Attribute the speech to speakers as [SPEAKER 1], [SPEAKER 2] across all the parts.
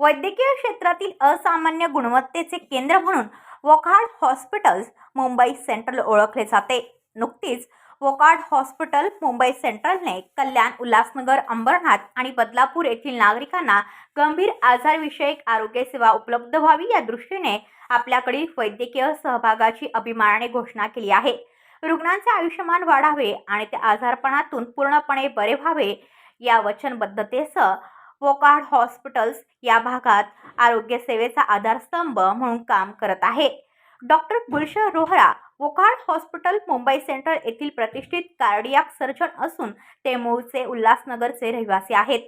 [SPEAKER 1] वैद्यकीय क्षेत्रातील असामान्य गुणवत्तेचे केंद्र म्हणून वोकार्ड हॉस्पिटल्स मुंबई सेंट्रल ओळखले जाते. नुकतीच वोकार्ड हॉस्पिटल मुंबई सेंट्रलने कल्याण उल्हासनगर अंबरनाथ आणि बदलापूर येथील नागरिकांना गंभीर आजारविषयक आरोग्य सेवा उपलब्ध व्हावी या दृष्टीने आपल्याकडील वैद्यकीय सहभागाची अभिमानाने घोषणा केली आहे. रुग्णांचे आयुष्यमान वाढावे आणि ते आजारपणातून पूर्णपणे बरे व्हावे या वचनबद्धतेसह वोकार्ड हॉस्पिटल्स या भागात आरोग्य सेवेचा आधारस्तंभ म्हणून काम करत आहे. Doctor Gulshan Rohra Wockhardt hospital Mumbai central येथील प्रतिष्ठित कार्डियाक सर्जन असून ते मूळचे उल्हासनगरचे रहिवासी आहेत.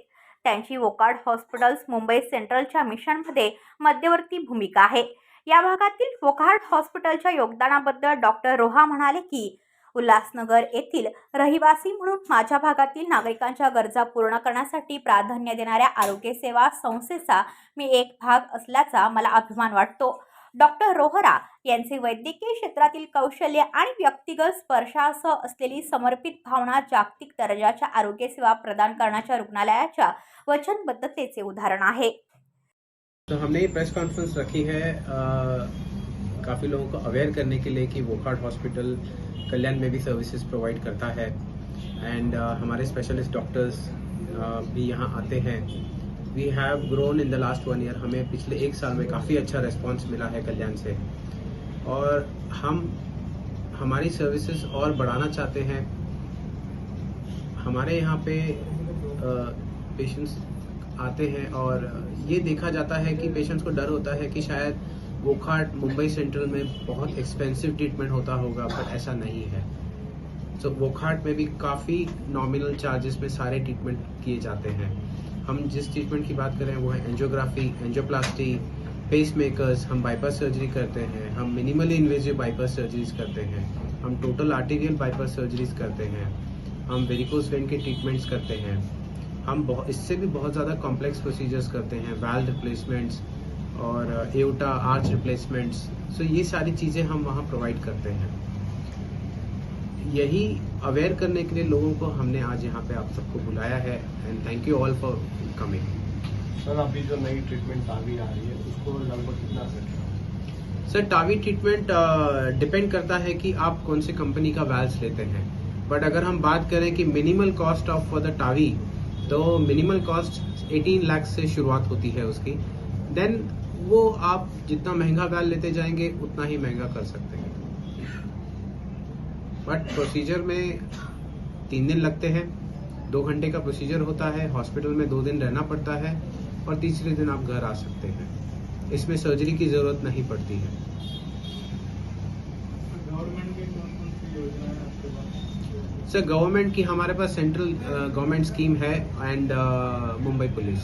[SPEAKER 1] त्यांची वोकार्ड हॉस्पिटल्स मुंबई सेंट्रलच्या मिशनमध्ये मध्यवर्ती भूमिका आहे. या भागातील वोकार्ड हॉस्पिटलच्या योगदानाबद्दल डॉक्टर रोहा म्हणाले की उल्हासनगर येथील रहिवासी म्हणून माझ्या भागातील नागरिकांच्या गरजा पूर्ण करण्यासाठी प्राधान्य देणाऱ्या आरोग्य सेवा संस्थेचा मी एक भाग असल्याचा मला अभिमान वाटतो. डॉक्टर रोहरा यांचे वैद्यकीय क्षेत्रातील कौशल्य आणि व्यक्तिगत स्पर्शासह असलेली समर्पित भावना जागतिक दर्जाच्या आरोग्य सेवा प्रदान करण्याच्या रुग्णालयाच्या वचनबद्धतेचे उदाहरण आहे.
[SPEAKER 2] तो हमने प्रेस कॉन्फ्रेंस रखी है आ... काफ़ी लोगों को अवेयर करने के लिए कि वोकार्ड हॉस्पिटल कल्याण में भी सर्विसेज़ प्रोवाइड करता है। एंड uh, हमारे स्पेशलिस्ट डॉक्टर्स uh, भी यहाँ आते हैं। We have grown in the last one year हमें पिछले एक साल में काफ़ी अच्छा रिस्पांस मिला है कल्याण से। और हम हमारी सर्विसेज़ और बढ़ाना चाहते हैं। हमारे यहाँ पे पेशेंट्स आते हैं और ये देखा जाता है कि पेशेंट्स को डर होता है कि शायद वोखाट मुंबई सेंट्रल में बहुत एक्सपेंसिव ट्रीटमेंट होता होगा पर ऐसा नहीं है। सो so, वोखाट में भी काफ़ी नॉमिनल चार्जेस में सारे ट्रीटमेंट किए जाते हैं। हम जिस ट्रीटमेंट की बात करें वो है एंजियोग्राफी एंजियोप्लास्टी पेस मेकर्स हम बाईपास सर्जरी करते हैं। हम मिनिमली इन्वेजिव बाईपास सर्जरीज करते हैं। हम टोटल आर्टीरियल बाईपास सर्जरीज करते हैं। हम वेरिकोस वेन के ट्रीटमेंट्स करते हैं। हम इससे भी बहुत ज़्यादा कॉम्प्लेक्स प्रोसीजर्स करते हैं वाल्व रिप्लेसमेंट्स और एउटा आर्च रिप्लेसमेंट्स सो ये सारी चीज़ें हम वहाँ प्रोवाइड करते हैं। यही अवेयर करने के लिए लोगों को हमने आज यहाँ पे आप सबको बुलाया है and thank you all for coming
[SPEAKER 3] sir अभी जो नई ट्रीटमेंट अभी आ रही है उसको लगभग कितना
[SPEAKER 2] सर टावी ट्रीटमेंट डिपेंड करता है कि आप कौन से कंपनी का वैल्स लेते हैं। बट अगर हम बात करें कि minimal cost of for the TAVI तो मिनिमल कॉस्ट 18 लाख से शुरुआत होती है उसकी। देन वो आप जितना महँगा वैल लेते जाएँगे उतना ही महँगा कर सकते हैं। बट प्रोसीजर में तीन दिन लगते हैं दो घंटे का प्रोसीजर होता है हॉस्पिटल में दो दिन रहना पड़ता है और तीसरे दिन आप घर आ सकते हैं। इसमें सर्जरी की ज़रूरत नहीं पड़ती है। सर गवर्नमेंट की हमारे पास सेंट्रल गवर्नमेंट स्कीम है and Mumbai police.